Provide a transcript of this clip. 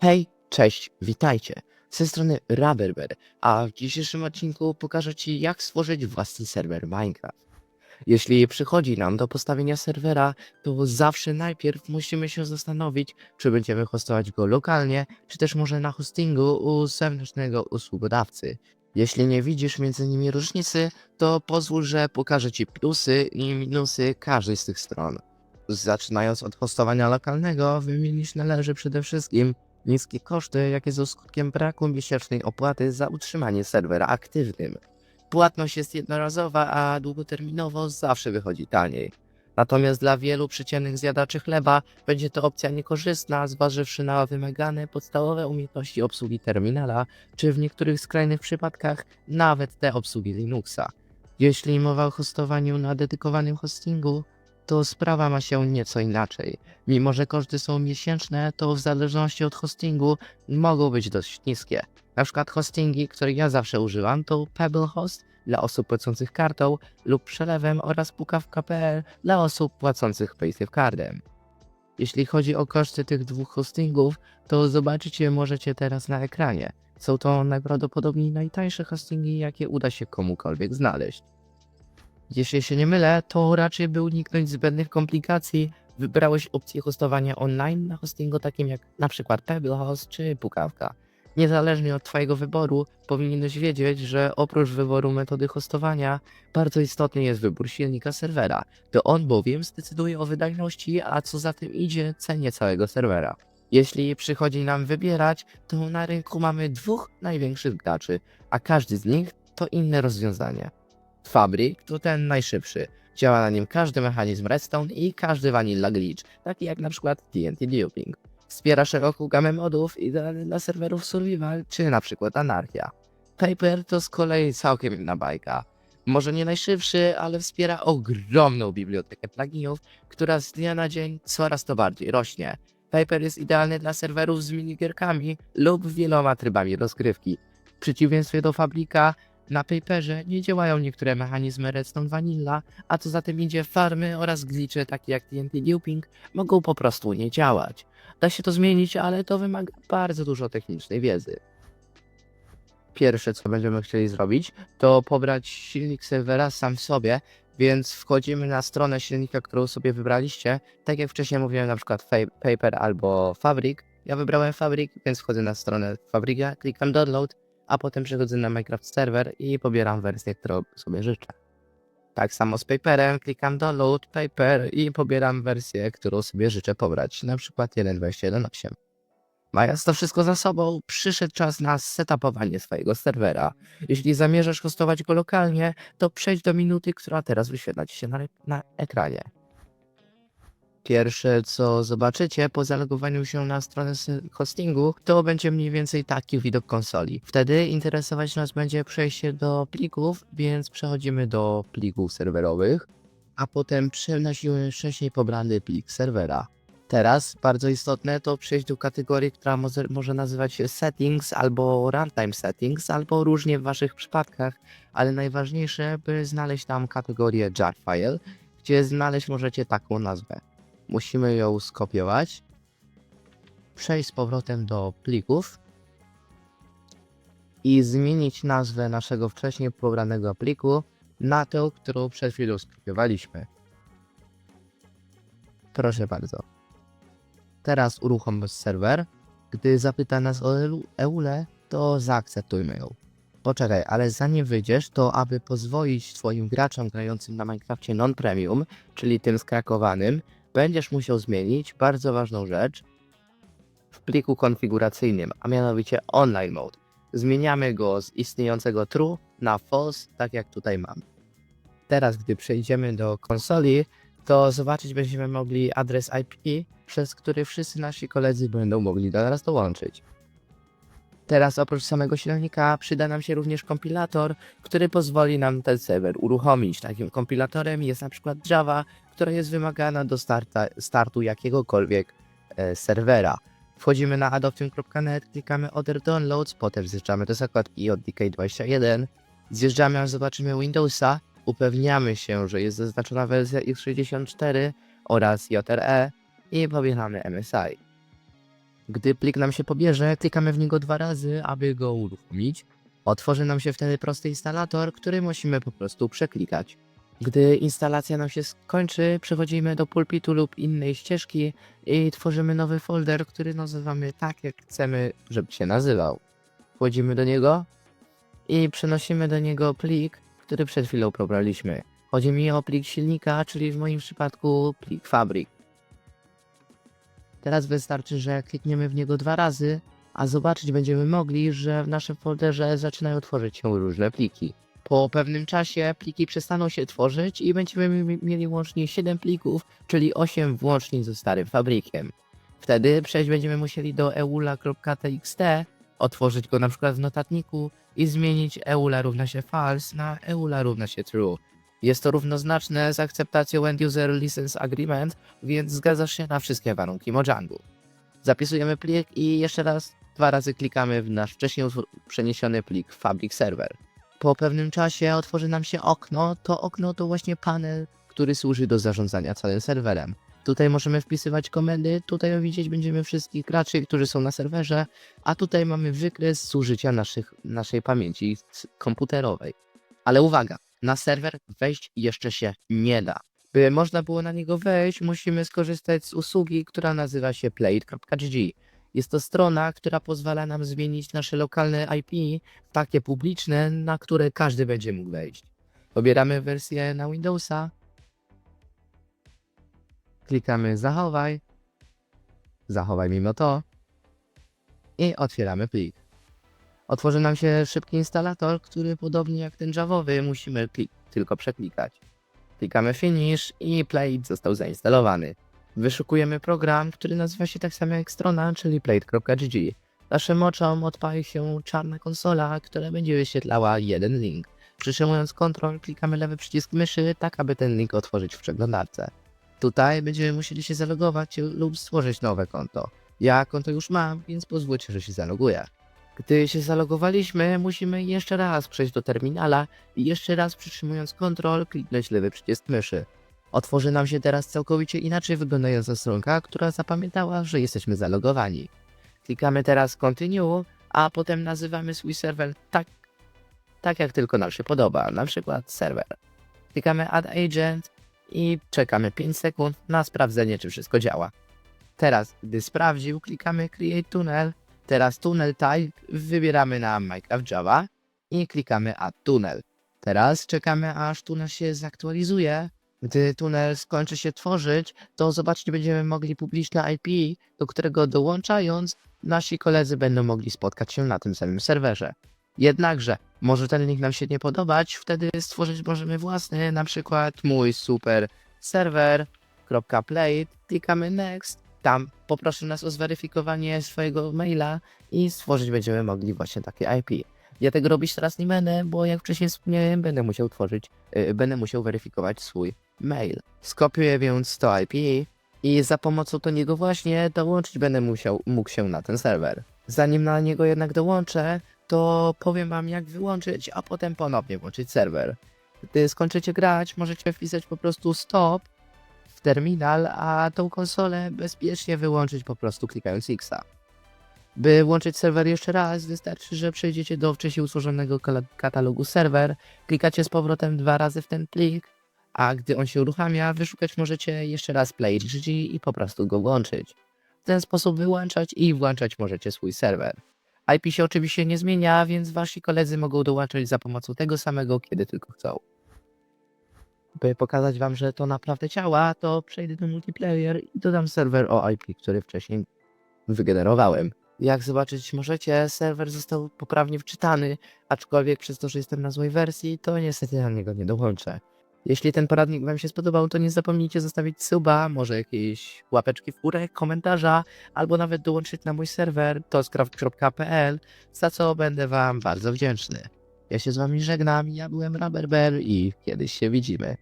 Hej, cześć, witajcie. Ze strony Raberber, a w dzisiejszym odcinku pokażę Ci, jak stworzyć własny serwer Minecraft. Jeśli przychodzi nam do postawienia serwera, to zawsze najpierw musimy się zastanowić, czy będziemy hostować go lokalnie, czy też może na hostingu u zewnętrznego usługodawcy. Jeśli nie widzisz między nimi różnicy, to pozwól, że pokażę Ci plusy i minusy każdej z tych stron. Zaczynając od hostowania lokalnego, wymienić należy przede wszystkim niskie koszty, jakie są skutkiem braku miesięcznej opłaty za utrzymanie serwera aktywnym. Płatność jest jednorazowa, a długoterminowo zawsze wychodzi taniej. Natomiast dla wielu przeciętnych zjadaczy chleba będzie to opcja niekorzystna, zważywszy na wymagane podstawowe umiejętności obsługi terminala, czy w niektórych skrajnych przypadkach nawet te obsługi Linuxa. Jeśli mowa o hostowaniu na dedykowanym hostingu, to sprawa ma się nieco inaczej. Mimo, że koszty są miesięczne, to w zależności od hostingu mogą być dość niskie. Na przykład hostingi, które ja zawsze używam, to Pebble Host dla osób płacących kartą lub przelewem oraz pukawka.pl dla osób płacących paysafe cardem. Jeśli chodzi o koszty tych dwóch hostingów, to zobaczyć je możecie teraz na ekranie. Są to najprawdopodobniej najtańsze hostingi, jakie uda się komukolwiek znaleźć. Jeśli się nie mylę, to raczej by uniknąć zbędnych komplikacji, wybrałeś opcję hostowania online na hostingu takim jak np. Pebble Host czy Pukawka. Niezależnie od Twojego wyboru, powinieneś wiedzieć, że oprócz wyboru metody hostowania, bardzo istotny jest wybór silnika serwera. To on bowiem zdecyduje o wydajności, a co za tym idzie, cenie całego serwera. Jeśli przychodzi nam wybierać, to na rynku mamy dwóch największych graczy, a każdy z nich to inne rozwiązanie. Fabrik to ten najszybszy. Działa na nim każdy mechanizm Redstone i każdy Vanilla Glitch, taki jak na przykład TNT Duping. Wspiera szeroką gamę modów idealny dla serwerów survival czy na przykład anarchia. Paper to z kolei całkiem inna bajka. Może nie najszybszy, ale wspiera ogromną bibliotekę pluginów, która z dnia na dzień coraz to bardziej rośnie. Paper jest idealny dla serwerów z minigierkami lub wieloma trybami rozgrywki. W przeciwieństwie do Fabrika, na Paperze nie działają niektóre mechanizmy Redstone Vanilla, a co za tym idzie farmy oraz glitche takie jak TNT Looping mogą po prostu nie działać. Da się to zmienić, ale to wymaga bardzo dużo technicznej wiedzy. Pierwsze co będziemy chcieli zrobić, to pobrać silnik serwera sam w sobie, więc wchodzimy na stronę silnika, którą sobie wybraliście. Tak jak wcześniej mówiłem, na przykład Paper albo Fabric. Ja wybrałem Fabric, więc wchodzę na stronę Fabrika, klikam download, a potem przechodzę na Minecraft Server i pobieram wersję, którą sobie życzę. Tak samo z Paperem, klikam download Paper i pobieram wersję, którą sobie życzę pobrać, na przykład 1.21.8. Mając to wszystko za sobą, przyszedł czas na setupowanie swojego serwera. Jeśli zamierzasz hostować go lokalnie, to przejdź do minuty, która teraz wyświetla Ci się na, na ekranie. Pierwsze, co zobaczycie po zalogowaniu się na stronę hostingu, to będzie mniej więcej taki widok konsoli. Wtedy interesować nas będzie przejście do plików, więc przechodzimy do plików serwerowych, a potem przenosimy wcześniej pobrany plik serwera. Teraz bardzo istotne to przejść do kategorii, która może, może nazywać się settings albo runtime settings, albo różnie w waszych przypadkach, ale najważniejsze, by znaleźć tam kategorię jar file, gdzie znaleźć możecie taką nazwę. Musimy ją skopiować, przejść z powrotem do plików i zmienić nazwę naszego wcześniej pobranego pliku na tą, którą przed chwilą skopiowaliśmy. Proszę bardzo. Teraz uruchom serwer. Gdy zapyta nas o EULę, to zaakceptujmy ją. Poczekaj, ale zanim wyjdziesz, to aby pozwolić twoim graczom grającym na Minecrafcie non-premium, czyli tym skrakowanym, będziesz musiał zmienić bardzo ważną rzecz w pliku konfiguracyjnym, a mianowicie online mode. Zmieniamy go z istniejącego true na false, tak jak tutaj mam. Teraz, gdy przejdziemy do konsoli, to zobaczyć będziemy mogli adres IP, przez który wszyscy nasi koledzy będą mogli do nas dołączyć. Teraz oprócz samego silnika przyda nam się również kompilator, który pozwoli nam ten serwer uruchomić. Takim kompilatorem jest na przykład Java, która jest wymagana do starta, startu jakiegokolwiek e, serwera. Wchodzimy na adoption.net, klikamy Other Downloads, potem zjeżdżamy do zakładki od DK21, zjeżdżamy aż zobaczymy Windowsa, upewniamy się, że jest zaznaczona wersja x64 oraz JRE i pobieramy MSI. Gdy plik nam się pobierze, klikamy w niego dwa razy, aby go uruchomić. Otworzy nam się wtedy prosty instalator, który musimy po prostu przeklikać. Gdy instalacja nam się skończy, przechodzimy do pulpitu lub innej ścieżki i tworzymy nowy folder, który nazywamy tak, jak chcemy, żeby się nazywał. Wchodzimy do niego i przenosimy do niego plik, który przed chwilą pobraliśmy. Chodzi mi o plik silnika, czyli w moim przypadku plik fabryk. Teraz wystarczy, że klikniemy w niego dwa razy, a zobaczyć będziemy mogli, że w naszym folderze zaczynają tworzyć się różne pliki. Po pewnym czasie pliki przestaną się tworzyć i będziemy mi- mieli łącznie 7 plików, czyli 8 włącznie ze starym fabrykiem. Wtedy przejść będziemy musieli do eula.txt, otworzyć go na przykład w notatniku i zmienić eula równa się false na eula równa się true. Jest to równoznaczne z akceptacją End User License Agreement, więc zgadzasz się na wszystkie warunki Mojangu. Zapisujemy plik i jeszcze raz dwa razy klikamy w nasz wcześniej przeniesiony plik Fabric Server. Po pewnym czasie otworzy nam się okno. To okno to właśnie panel, który służy do zarządzania całym serwerem. Tutaj możemy wpisywać komendy, tutaj widzieć będziemy wszystkich graczy, którzy są na serwerze, a tutaj mamy wykres zużycia naszych, naszej pamięci komputerowej. Ale uwaga, na serwer wejść jeszcze się nie da. By można było na niego wejść, musimy skorzystać z usługi, która nazywa się play.gg. Jest to strona, która pozwala nam zmienić nasze lokalne IP w takie publiczne, na które każdy będzie mógł wejść. Pobieramy wersję na Windowsa, klikamy zachowaj, zachowaj mimo to i otwieramy plik. Otworzy nam się szybki instalator, który podobnie jak ten Javowy musimy tylko przeklikać. Klikamy Finish i Plate został zainstalowany. Wyszukujemy program, który nazywa się tak samo jak strona, czyli plate.gg. Naszym oczom odpali się czarna konsola, która będzie wyświetlała jeden link. Przytrzymując Ctrl klikamy lewy przycisk myszy, tak aby ten link otworzyć w przeglądarce. Tutaj będziemy musieli się zalogować lub stworzyć nowe konto. Ja konto już mam, więc pozwólcie, że się zaloguję. Gdy się zalogowaliśmy, musimy jeszcze raz przejść do terminala i jeszcze raz przytrzymując Ctrl kliknąć lewy przycisk myszy. Otworzy nam się teraz całkowicie inaczej wyglądająca stronka, która zapamiętała, że jesteśmy zalogowani. Klikamy teraz Continue, a potem nazywamy swój serwer tak, tak jak tylko nam się podoba, na przykład serwer. Klikamy Add Agent i czekamy 5 sekund na sprawdzenie, czy wszystko działa. Teraz, gdy sprawdził, klikamy Create Tunnel. Teraz Tunnel Type wybieramy na Minecraft Java i klikamy Add Tunnel. Teraz czekamy, aż tunel się zaktualizuje. Gdy tunel skończy się tworzyć, to zobaczyć będziemy mogli publiczne IP, do którego dołączając, nasi koledzy będą mogli spotkać się na tym samym serwerze. Jednakże, może ten link nam się nie podobać, wtedy stworzyć możemy własny, na przykład mój super server.play, klikamy next, tam poproszę nas o zweryfikowanie swojego maila i stworzyć będziemy mogli właśnie takie IP. Ja tego robić teraz nie będę, bo jak wcześniej wspomniałem, będę musiał tworzyć, yy, będę musiał weryfikować swój mail. Skopiuję więc to IP i za pomocą do niego właśnie dołączyć będę musiał, mógł się na ten serwer. Zanim na niego jednak dołączę, to powiem wam jak wyłączyć, a potem ponownie włączyć serwer. Gdy skończycie grać, możecie wpisać po prostu stop w terminal, a tą konsolę bezpiecznie wyłączyć po prostu klikając X. By włączyć serwer jeszcze raz, wystarczy, że przejdziecie do wcześniej utworzonego katalogu serwer, klikacie z powrotem dwa razy w ten plik, a gdy on się uruchamia, wyszukać możecie jeszcze raz play.gg i po prostu go włączyć. W ten sposób wyłączać i włączać możecie swój serwer. IP się oczywiście nie zmienia, więc wasi koledzy mogą dołączyć za pomocą tego samego, kiedy tylko chcą. By pokazać wam, że to naprawdę działa, to przejdę do multiplayer i dodam serwer o IP, który wcześniej wygenerowałem. Jak zobaczyć możecie, serwer został poprawnie wczytany, aczkolwiek przez to, że jestem na złej wersji, to niestety na niego nie dołączę. Jeśli ten poradnik Wam się spodobał, to nie zapomnijcie zostawić suba, może jakieś łapeczki w górę, komentarza, albo nawet dołączyć na mój serwer toscraft.pl, za co będę Wam bardzo wdzięczny. Ja się z Wami żegnam, ja byłem Raberber i kiedyś się widzimy.